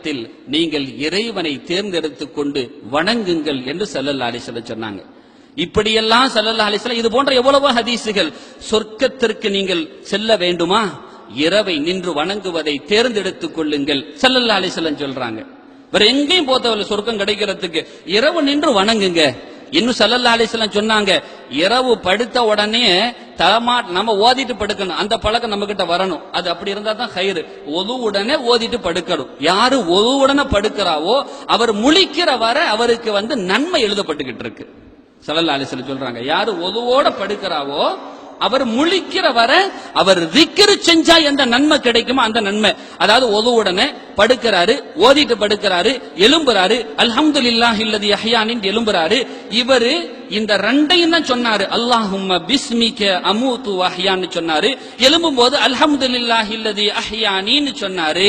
நேரத்தில் நீங்கள் இறைவனை தேர்ந்தெடுத்துக் கொண்டு வணங்குங்கள் என்று செல்லல்லா அலிசல சொன்னாங்க. இப்படியெல்லாம் செல்லல்லா அலிசல இது போன்ற எவ்வளவோ ஹதீசுகள் சொர்க்கத்திற்கு நீங்கள் செல்ல வேண்டுமா? இரவை நின்று வணங்குவதை தேர்ந்தெடுத்துக் கொள்ளுங்கள் செல்லல்லா அலிசலன் சொல்றாங்க. வேற எங்கேயும் போத்தவல்ல சொர்க்கம் கிடைக்கிறதுக்கு. இரவு நின்று வணங்குங்க. இன்னும் சல்லல்லா அலிஸ்லாம் சொன்னாங்க இரவு படுத்த உடனே தலமா நம்ம ஓதிட்டு படுக்கணும். அந்த பழக்கம் நம்ம கிட்ட வரணும். அது அப்படி இருந்தா தான் கயிறு ஒது உடனே ஓதிட்டு படுக்கணும். யாரு ஒது உடனே படுக்கிறாவோ அவர் முழிக்கிற வர அவருக்கு வந்து நன்மை எழுதப்பட்டுக்கிட்டு இருக்கு. சல்லல்லா அலிஸ்லாம் சொல்றாங்க யாரு ஒதுவோட படுக்கிறாவோ அவர் முழிக்கிற வர அவர் திக்கிரு செஞ்சா எந்த நன்மை கிடைக்குமோ அந்த நன்மை. அதாவது உதவுடனே படுக்கிறாரு ஓதிட்டு படுக்கிறாரு எலும்புறாரு அல்ஹம்துலில்லாஹ் இல்லது அஹ்யானின் எலும்புறாரு இவரு இந்த ரெண்டையும் தான் சொன்னாரு. அல்லாஹும்ம பிஸ்மிக அமூத்து அஹ்யான்னு சொன்னாரு. எலும்பும் போது அல்ஹம்துலில்லாஹ் இல்லது அஹ்யானின்னு சொன்னாரு.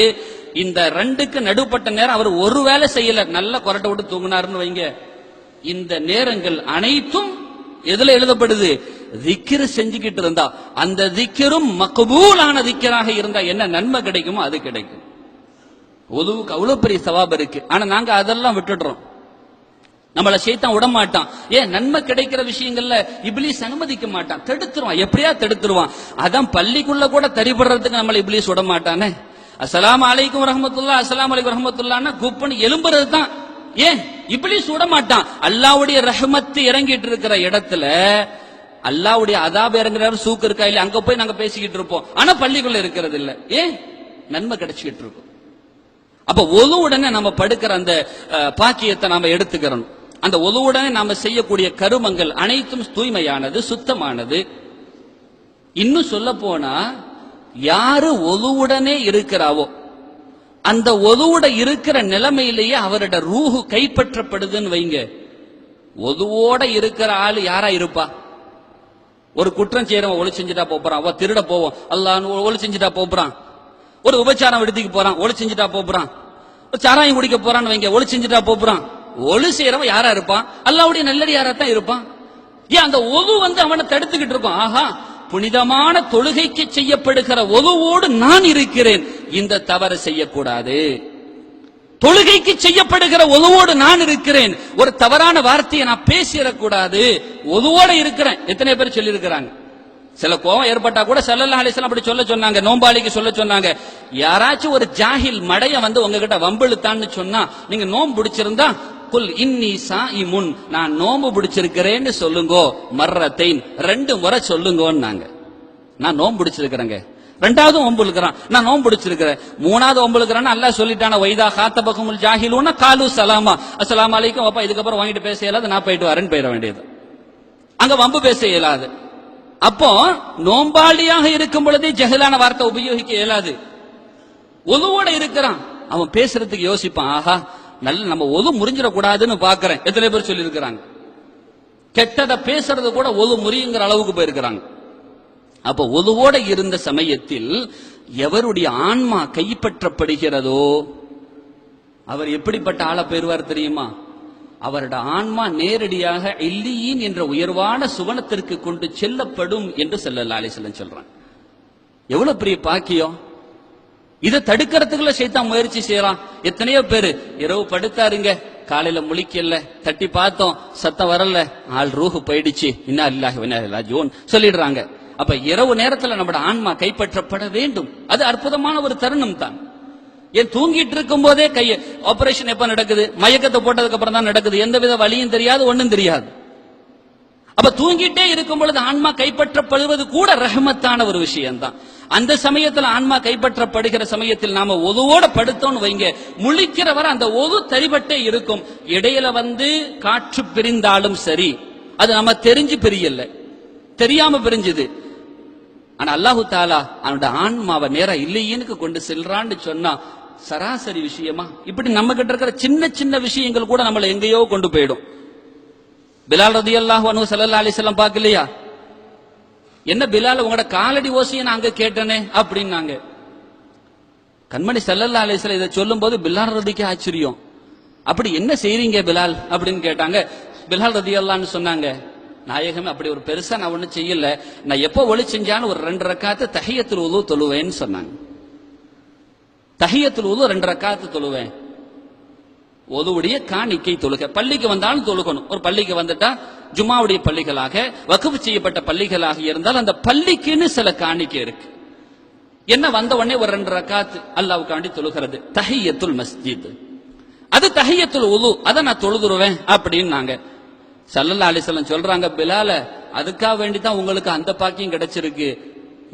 இந்த ரெண்டுக்கு நடுப்பட்ட நேரம் அவர் ஒரு வேலை செய்யல. நல்ல கொரட்டை விட்டு தூங்குனாருன்னு வைங்க. இந்த நேரங்கள் அனைத்தும் எதுல எழுதப்படுது? திக்கிரு செஞ்சுக்கிட்டு இருந்தா அந்த திக்கிரும் மகபூலான திக்கராக இருந்தா என்ன நன்மை கிடைக்குமோ அது கிடைக்கும். உதவுக்கு அவ்வளவு பெரிய சவாபம் இருக்கு. ஆனா நாங்க அதெல்லாம் விட்டுடுறோம். நம்மள சைத்தான் விட மாட்டான் ஏன் நன்மை கிடைக்கிற விஷயங்கள்ல இப்ளீஸ் அனுமதிக்க மாட்டான். தடுத்துருவான். எப்படியா தடுத்துருவான்? அதான் பள்ளிக்குள்ள கூட தரிபடுறதுக்கு நம்மள இப்ளீஸ் விட மாட்டானே அஸ்ஸலாமு அலைக்கும் ரஹமத்துல்லா அஸ்ஸலாமு அலைக்கும் ரஹமத்துல்லான்னு குப்பன் எலும்புறது தான் ஏன்? இப்ளீஸ் விட மாட்டான் அல்லாவுடைய ரஹமத்து இறங்கிட்டு இருக்கிற இடத்துல அல்லாவுடைய அதாப இறங்குறாரு சூக்கு இருக்கா இல்ல அங்க போய் நாங்க பேசிக்கிட்டு இருப்போம். ஆனா பள்ளிக்குள்ள இருக்கிறது இல்ல. ஏன்? நன்மை கிடைச்சிக்கிட்டு இருக்கும். அப்ப ஒலுவுடனே நம்ம படுக்கிற அந்த பாக்கியத்தை நாம எடுத்துக்கிறோம் அந்த ஒலுவுடனே நாம செய்யக்கூடிய கருமங்கள் அனைத்தும் தூய்மையானது சுத்தமானது. இன்னும் சொல்ல போனா யாரு ஒலுவுடனே இருக்கிறாவோ அந்த ஒதுவோட இருக்கிற நிலைமையிலேயே அவரோட ரூஹு கைப்பற்றப்படுதுன்னு வைங்க. ஒதுவோட இருக்கிற ஆள் யாரா இருப்பா? ஒரு குற்றம் செய்யறவன் ஒளி செஞ்சுட்டா போறான் அவ திருட போவோம் அல்லான்னு ஒளி செஞ்சுட்டா போறான் ஒரு உபச்சாரம் விடுதிக்கு போறான். ஒளி செஞ்சுட்டா போறான் ஒரு சாராயம் குடிக்க போறான்னு வைங்க ஒளி செஞ்சுட்டா போறான் ஒளி செய்யறவன் யாரா இருப்பான்? அல்லாவுடைய நல்லடி யாரா தான் இருப்பான். ஏன் அந்த ஒது வந்து அவனை தடுத்துக்கிட்டு இருப்பான் ஆஹா புனிதமான தொழுகைக்கு செய்யப்படுகிற ஒதுவோடு நான் இருக்கிறேன். இந்த தவறு செய்யக்கூடாது. தொழுகைக்கு செய்யப்படுகிற ஒதுவோடு நான் இருக்கிறேன். ஒரு தவறான வார்த்தையை நான் பேசிடக்கூடாது. ஒதுவோட இருக்கிறேன். எத்தனை பேர் சொல்லியிருக்கிறாங்க? சில கோவம் ஏற்பட்டா கூட சல்லல்லா அலிஸ்லாம் அப்படி சொல்ல சொன்னாங்க. நோம்பாளிக்கு சொல்ல சொன்னாங்க. யாராச்சும் ஒரு ஜாஹில் மடைய வந்து உங்ககிட்ட வம்பிழுத்தான்னு சொன்னா நீங்க நோம்பு பிடிச்சிருந்தா குல் இன்னி சாயிமுன் நான் நோம்பு பிடிச்சிருக்கிறேன்னு சொல்லுங்கோ மர்ரத்தைன் ரெண்டு முறை சொல்லுங்கோன்னாங்க. நான் நோம்பு பிடிச்சிருக்கிறேங்க. ரெண்டாவது ஒம்பு இருக்கிறான் நான் நோம்பு பிடிச்சிருக்கிறேன் மூணாவது ஒம்பு இருக்கிறான்னு அல்லாஹ் சொல்லிட்டான வைதா காத்த பகமுல் ஜாகிலூனா காலு சலாமா. அஸ்லாம் அலைக்கும் அப்பா இதுக்கப்புறம் வாங்கிட்டு பேச இயலாது நான் போயிட்டு வரேன்னு போயிட வேண்டியது. அங்க வம்பு பேச இயலாது. அப்போ நோம்பாளியாக இருக்கும் பொழுதே ஜெகலான வார்த்தை உபயோகிக்க இயலாது. ஒதுவோட இருக்கிறான். அவன் பேசுறதுக்கு யோசிப்பான் ஆஹா நல்ல நம்ம ஒது முறிஞ்சிடக்கூடாதுன்னு பாக்குறேன். எத்தனை பேர் சொல்லி இருக்கிறாங்க கெட்டதை பேசுறது கூட ஒது முறியுங்கிற அளவுக்கு போயிருக்கிறாங்க. அப்ப ஒதுவோட இருந்த சமயத்தில் எவருடைய ஆன்மா கைப்பற்றப்படுகிறதோ அவர் எப்படிப்பட்ட ஆளை பெறுவார் தெரியுமா? அவரோட ஆன்மா நேரடியாக இல்லியின் என்ற உயர்வான சுவனத்திற்கு கொண்டு செல்லப்படும் என்று செல்லல்லா அலிசல்லன் சொல்றான். எவ்வளவு பெரிய பாக்கியம்? இதை தடுக்கிறதுக்குள்ள சைத்தான் முயற்சி செய்யறான் எத்தனையோ பேரு இரவு படுத்தாருங்க காலையில முழிக்கல தட்டி பார்த்தோம் சத்தம் வரல ஆள் ரூஹு போயிடுச்சு. இன்னா இல்லாஹ் ஜோன் சொல்லிடுறாங்க. அப்ப இரவு நேரத்துல நம்மட ஆன்மா கைப்பற்றப்பட வேண்டும். அது அற்புதமான ஒரு தருணம் தான். ஏன் தூங்கிட்டு இருக்கும் போதே கைய ஆபரேஷன் எப்ப நடக்குது? மயக்கத்தை போட்டதுக்கு அப்புறம் தான் நடக்குது. எந்த வித வழியும் தெரியாது ஒண்ணும் தெரியாது. அப்ப தூங்கிட்டே இருக்கும் பொழுது ஆன்மா கைப்பற்றப்படுவது கூட ரஹமத்தான ஒரு விஷயம்தான். அந்த சமயத்துல ஆன்மா கைப்பற்றப்படுகிற சமயத்தில் நாம ஒதுவோட படுத்தோம்னு வைங்க. முழிக்கிறவரை அந்த ஒது தரிபட்டே இருக்கும். இடையில வந்து காற்று பிரிந்தாலும் சரி. அது நம்ம தெரிஞ்சு பிரியல. தெரியாம பிரிஞ்சுது. ஆனா அல்லாஹு தாலா அவனோட ஆன்மாவை நேரா இல்லையேனுக்கு கொண்டு செல்றான்னு சொன்னா சராசரி விஷயமா? இப்படி நம்ம கிட்ட இருக்கிற சின்ன சின்ன விஷயங்கள் கூட நம்மள எங்கேயோ கொண்டு போயிடும். பிலால் ரதி அல்லாஹ் அனு சல்லா அலிசல்லாம் பார்க்கலையா? என்ன பிலால் உங்களோட காலடி ஓசையை நான் அங்க கேட்டனே அப்படின்னாங்க. கண்மணி சல்லல்லா அலிசல்ல இதை சொல்லும் போது பிலால் ரதிக்கு ஆச்சரியம். அப்படி என்ன செய்றீங்க பிலால் அப்படின்னு கேட்டாங்க. பிலால் ரதி அல்லான்னு சொன்னாங்க. நாயகமே அப்படி ஒரு பெருசா நான் ஒன்றும் செய்யல. நான் எப்போ ஒளி செஞ்சாலும் ஒரு ரெண்டு ரக்காத்து தஹியத்தில் உது தொழுவேன்னு சொன்னாங்க. தஹியத்தில் உது ரெண்டு ரக்காத்து தொழுவேன். ஒதுவுடைய காணிக்கை தொழுக. பள்ளிக்கு வந்தாலும் தொழுகணும். ஒரு பள்ளிக்கு வந்துட்டா ஜும்மாவுடைய பள்ளிகளாக வகுப்பு செய்யப்பட்ட பள்ளிகளாக இருந்தால் அந்த பள்ளிக்குன்னு சில காணிக்கை இருக்கு. என்ன வந்த உடனே ஒரு ரெண்டு ரக்காத்து அல்லாவுக்காண்டி தொழுகிறது. தஹியத்துல் மஸ்ஜித். அது தஹியத்துல் உது அதை நான் தொழுதுருவேன் அப்படின்னு நாங்க. சல்லல்லா அலிசல்லம் சொல்றாங்க பிலால அதுக்காக வேண்டி தான் உங்களுக்கு அந்த பாக்கியம் கிடைச்சிருக்கு.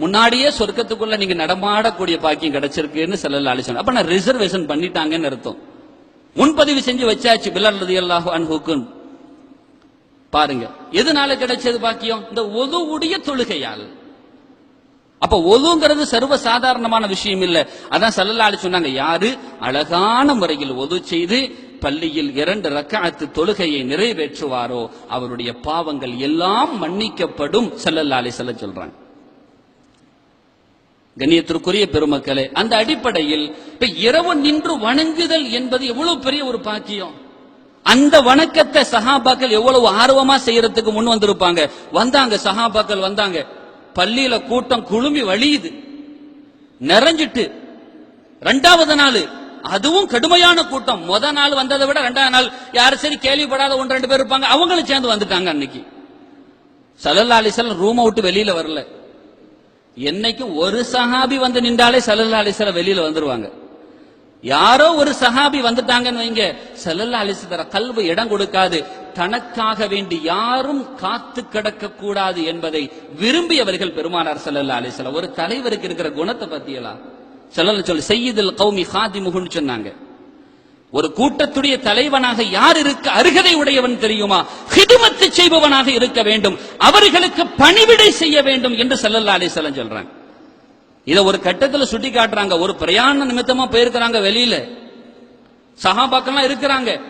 முன்னாடியே சொர்க்கத்துக்குள்ள நீங்க நடமாடக்கூடிய பாக்கியம் கிடைச்சிருக்குன்னு சல்லல்லா அலிசல்லம் அப்ப நான் ரிசர்வேஷன் பண்ணிட்டாங்கன்னு அர்த்தம். முன்பதிவு செஞ்சு வச்சாச்சு பிலால் ரதியல்லாஹு அன்ஹுக்குன் பாருங்க எதனால கிடைச்சது பாக்கியம்? இந்த ஒதுவுடைய தொழுகையால். அப்ப ஒதுங்கிறது சர்வ சாதாரணமான விஷயம் இல்ல. அதான் சல்லல்லா சொன்னாங்க யாரு? அழகான முறையில் ஒது செய்து பள்ளியில் இரண்டு ரக்காத்து தொழுகையை நிறைவேற்றுவாரோ அவருடைய பாவங்கள் எல்லாம் மன்னிக்கப்படும் சல்லல்லா அலி சொல்ல சொல்றாங்க. கண்ணியத்திற்குரிய பெருமக்களே அந்த அடிப்படையில் இப்ப இரவு நின்று வணங்குதல் என்பது எவ்வளவு பெரிய ஒரு பாக்கியம். அந்த வணக்கத்தை சஹாபாக்கள் எவ்வளவு ஆர்வமா செய்யறதுக்கு முன் வந்திருப்பாங்க. வந்தாங்க சஹாபாக்கள் வந்தாங்க. பள்ளியில கூட்டம் குழுமி வழியுது. நிறைஞ்சிட்டு ரெண்டாவது நாள் அதுவும் கடுமையான கூட்டம். முத நாள் வந்ததை விட ரெண்டாவது நாள் யாரும் சரி கேள்விப்படாத ஒன்று ரெண்டு பேர் இருப்பாங்க. அவங்களும் சேர்ந்து வந்துட்டாங்க அன்னைக்கு. சல்லல்லா அலிசல்லம் ரூமை விட்டு வெளியில வரல. என்னைக்கும் ஒரு சஹாபி வந்து நின்றாலே சல்லல்லா அலிசல்லம் வெளியில வந்துருவாங்க. யாரோ ஒரு சஹாபி வந்துட்டாங்கன்னு வைங்க. செல்லல்லா அலிசல்ல கல்வி இடம் கொடுக்காது. தனக்காக வேண்டி யாரும் காத்து கிடக்க கூடாது என்பதை விரும்பியவர்கள் பெருமானார் செல்லல்லா அலிசல்லம் ஒரு தலைவருக்கு இருக்கிற குணத்தை பத்தியலாம் சொல்லல சொல்லு செய்யுதல் கௌமி ஹாதிமுகுன்னு சொன்னாங்க. ஒரு கூட்டத்துடைய தலைவனாக யார் இருக்க அருகதை உடையவன் தெரியுமா? ஹிதுமத்து செய்பவனாக இருக்க வேண்டும். அவர்களுக்கு பணிவிடை செய்ய வேண்டும் என்று சல்லல்லா அலிசல்லம் சொல்றாங்க. இதை ஒரு கட்டத்தில் சுட்டி காட்டுறாங்க. ஒரு பிரயாண நிமித்தமா போயிருக்கிறாங்க வெளியில. சகாபாக்கெல்லாம் இருக்கிறாங்க.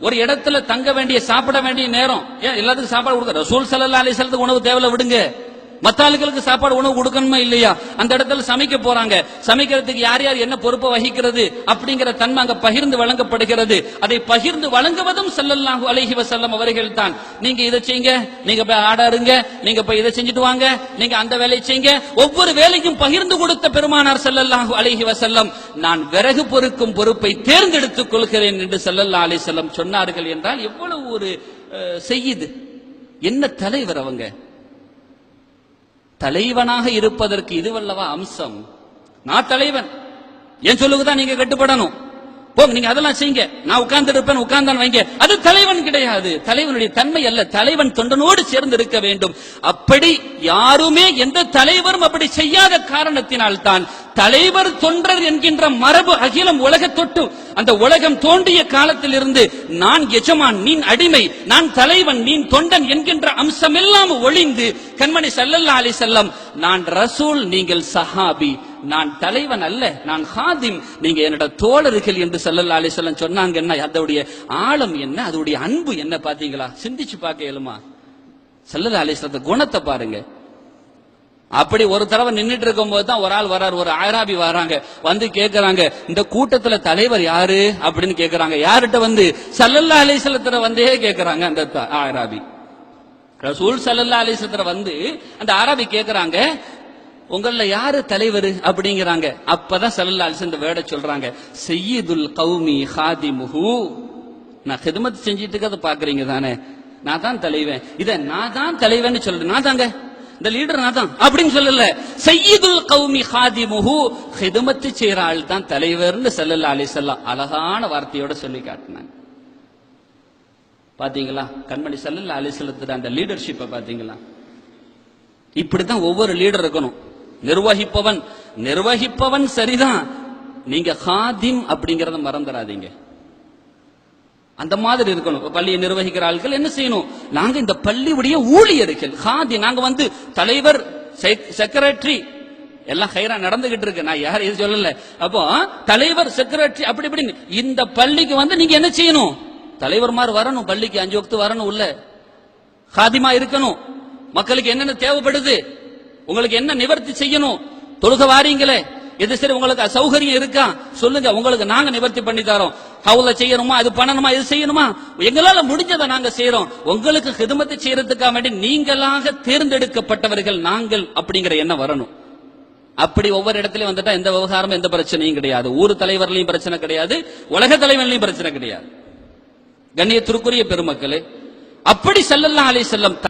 ஒரு இடத்துல தங்க வேண்டிய சாப்பிட வேண்டிய நேரம். ஏன் எல்லாத்துக்கும் சாப்பாடு கொடுக்க ரசூல் சல்லா அலிசல்லத்துக்கு உணவு தேவையில்ல விடுங்க. மத்த ஆளுகளுக்கு சாப்பாடு உணவு கொடுக்கணுமா இல்லையா? அந்த இடத்துல சமைக்க போறாங்க. சமைக்கிறதுக்கு யார் யார் என்ன பொறுப்பை வகிக்கிறது அப்படிங்கிற தன்மை அங்க பகிர்ந்து வழங்கப்படுகிறது. அதை பகிர்ந்து வழங்குவதும் செல்லல்லாஹு அலஹி வசல்லம் அவர்கள் தான் நீங்க இதை செய்யுங்க நீங்க போய் ஆடாருங்க நீங்க போய் இதை செஞ்சுட்டு வாங்க நீங்க அந்த வேலையை செய்யுங்க. ஒவ்வொரு வேலையும் பகிர்ந்து கொடுத்த பெருமானார் செல்லல்லாஹு அலஹி வசல்லம் நான் விறகு பொறுக்கும் பொறுப்பை தேர்ந்தெடுத்துக் கொள்கிறேன் என்று செல்லல்லா அலி செல்லம் சொன்னார்கள் என்றால் எவ்வளவு ஒரு செய்யுது. என்ன தலைவர் அவங்க? தலைவனாக இருப்பதற்கு இதுவல்லவா அம்சம்? நான் தலைவன். என் சொல்லுக்குதான் நீங்க கட்டுப்படணும். போங்க நீங்க அதெல்லாம் செய்யுங்க. நான் உட்கார்ந்து இருப்பேன் உட்கார்ந்தான் வைங்க. அது தலைவன் கிடையாது. தலைவனுடைய தன்மை அல்ல. தலைவன் தொண்டனோடு சேர்ந்து இருக்க வேண்டும். அப்படி யாருமே எந்த தலைவரும் அப்படி செய்யாத காரணத்தினால் தான் தலைவர் தொண்டர் என்கின்ற மரபு அகிலம் உலக தொட்டு அந்த உலகம் தோன்றிய காலத்திலிருந்து நான் எஜமான் நீ அடிமை நான் தலைவன் நீ தொண்டன் என்கின்ற அம்சம் எல்லாம் ஒளிந்து கண்மணி சல்லல்லா அலி செல்லம் நான் ரசூல் நீங்கள் சஹாபி நான் தலைவன் அல்ல நான் ஹாதிம் நீங்க என்னோட தோழர்கள் என்று சல்லல்லா அலி செல்லம் சொன்னாங்கன்னா அதோடைய ஆழம் என்ன அதோடைய அன்பு என்ன பாத்தீங்களா சிந்திச்சு பார்க்க இயலுமா? சல்லல்லா அலி குணத்தை பாருங்க. அப்படி ஒரு தடவை நின்னுட்டு இருக்கும்போது தான் ஒரு ஆள் வராரு. ஒரு ஆயராபி வராங்க. வந்து கேட்கறாங்க இந்த கூட்டத்துல தலைவர் யாரு? அப்படின்னு கேட்கறாங்க யார்கிட்ட வந்து? சல்லல்லா அலிசலத்துல வந்தே கேட்கறாங்க அந்த த- ஆயராபி. ரசூல் சல்லல்லா அலிசலத்துல வந்து அந்த ஆராபி கேட்கறாங்க உங்கள யாரு தலைவர்? அப்படிங்கிறாங்க. அப்பதான் சல்லல்லா அலிஸ் இந்த வேட சொல்றாங்க. செய்யுதுல் கௌமி ஹாதிமுஹு. நான் ஹிதமத் செஞ்சிட்டு இருக்கிறத பாக்குறீங்க தானே. நான் தான் தலைவன். இத நான் தான் தலைவன் சொல்றேன். நான் தாங்க இந்த லீடர் நான் தான் அப்படின்னு சொல்லல. சையீதுல் கௌமி ஹாதிமுஹு ஹிதமத்து செய்யற ஆள் தான் தலைவர்னு செல்லல்லா அலி செல்லா அழகான வார்த்தையோட சொல்லி காட்டினாங்க. பாத்தீங்களா? கண்மணி செல்லல்லா அலி செல்லத்துல அந்த லீடர்ஷிப்பை பாத்தீங்களா? இப்படிதான் ஒவ்வொரு லீடர் இருக்கணும். நிர்வகிப்பவன் நிர்வகிப்பவன் சரிதான். நீங்க ஹாதிம் அப்படிங்கறத மறந்துடாதீங்க. அந்த மாதிரி இருக்கணும். பள்ளியை நிர்வகிக்கிற ஆட்கள் என்ன செய்யணும்? நாங்க இந்த பள்ளியுடைய ஊழியர்கள். ஹாதி நாங்க வந்து தலைவர் செக்ரட்டரி. எல்லாம் ஹைரா நடந்துகிட்டு இருக்கு. நான் யாரும் இது சொல்லல. அப்போ தலைவர் செக்ரட்டரி அப்படி இப்படி இந்த பள்ளிக்கு வந்து நீங்க என்ன செய்யணும்? தலைவர் மாதிரி வரணும். பள்ளிக்கு அஞ்சு வக்து வரணும் உள்ள. ஹாதிமா இருக்கணும். மக்களுக்கு என்னென்ன தேவைப்படுது? உங்களுக்கு என்ன நிவர்த்தி செய்யணும்? தொழுக வாரீங்களே. எது சரி உங்களுக்கு அசௌகரியம் இருக்கா? சொல்லுங்க. உங்களுக்கு நாங்க நிவர்த்தி பண்ணி தரோம். ஹவுல செய்யணுமா அது பண்ணணுமா இது செய்யணுமா? எங்களால முடிஞ்சதை நாங்க செய்யறோம் உங்களுக்கு ஹிதமத்தை செய்யறதுக்காக வேண்டி நீங்களாக தேர்ந்தெடுக்கப்பட்டவர்கள் நாங்கள் அப்படிங்கிற எண்ணம் வரணும். அப்படி ஒவ்வொரு இடத்துலயும் வந்துட்டா எந்த விவகாரமும் எந்த பிரச்சனையும் கிடையாது. ஊர் தலைவர்லயும் பிரச்சனை கிடையாது. உலக தலைவர்லயும் பிரச்சனை கிடையாது. கண்ணியத்திற்குரிய பெருமக்களே அப்படி ஸல்லல்லாஹு அலைஹி செல்லம்